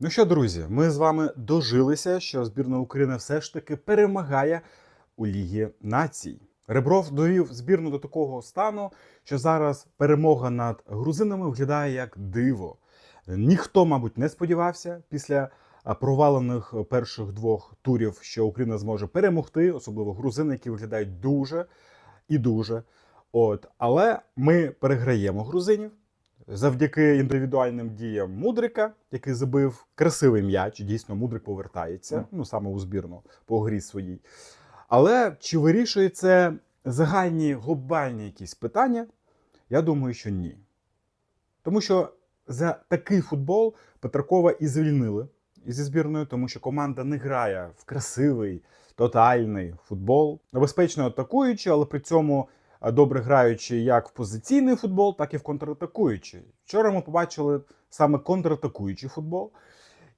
Ну що, друзі, ми з вами дожилися, що збірна України все ж таки перемагає у Лігі націй. Ребров довів збірну до такого стану, що зараз перемога над грузинами виглядає як диво. Ніхто, мабуть, не сподівався після провалених перших двох турів, що Україна зможе перемогти, особливо грузини, які виглядають дуже і дуже. От, але ми переграємо грузинів завдяки індивідуальним діям Мудрика, який забив красивий м'яч. Дійсно, Мудрик повертається, ну саме у збірну по грі своїй. Але чи вирішує це загальні глобальні якісь питання? Я думаю, що ні. Тому що за такий футбол Петракова і звільнили зі збірною, тому що команда не грає в красивий, тотальний футбол, небезпечно атакуючи, але при цьому добре граючи як в позиційний футбол, так і в контратакуючий. Вчора ми побачили саме контратакуючий футбол.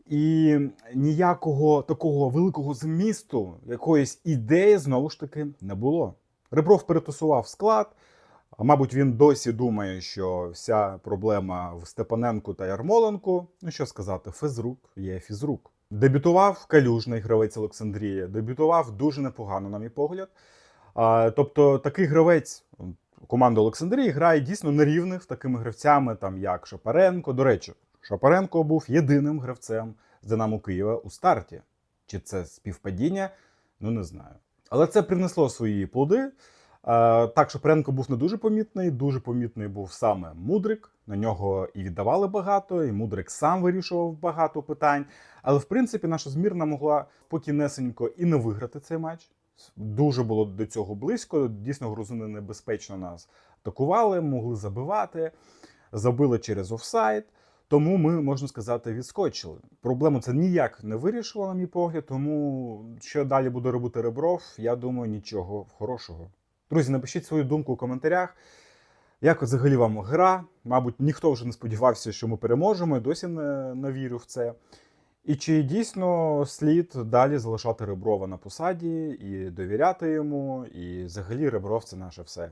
І ніякого такого великого змісту, якоїсь ідеї знову ж таки не було. Ребров перетасував склад. А мабуть, він досі думає, що вся проблема в Степаненку та Ярмоленку. Ну що сказати, фізрук є фізрук. Дебютував калюжний гравець Олександрії, дебютував дуже непогано, на мій погляд. Тобто, такий гравець команда Олександрії грає дійсно на рівних з такими гравцями, там як Шапаренко. До речі, Шапаренко був єдиним гравцем з Динамо Києва у старті. Чи це співпадіння? Ну не знаю. Але це принесло свої плоди. Е, Так, Шапаренко був не дуже помітний. Дуже помітний був саме Мудрик. На нього і віддавали багато, і Мудрик сам вирішував багато питань. Але в принципі наша змірна могла спокійнесенько і не виграти цей матч. Дуже було до цього близько. Дійсно, грузини небезпечно нас атакували, могли забивати, забили через офсайд. Тому ми, можна сказати, відскочили. Проблему це ніяк не вирішило, на мій погляд. Тому що далі буде робити Ребров, я думаю, нічого хорошого. Друзі, напишіть свою думку у коментарях. Як взагалі вам гра? Мабуть, ніхто вже не сподівався, що ми переможемо. Я досі не, не вірю в це. І чи дійсно слід далі залишати Реброва на посаді і довіряти йому? І взагалі Ребров це наше все.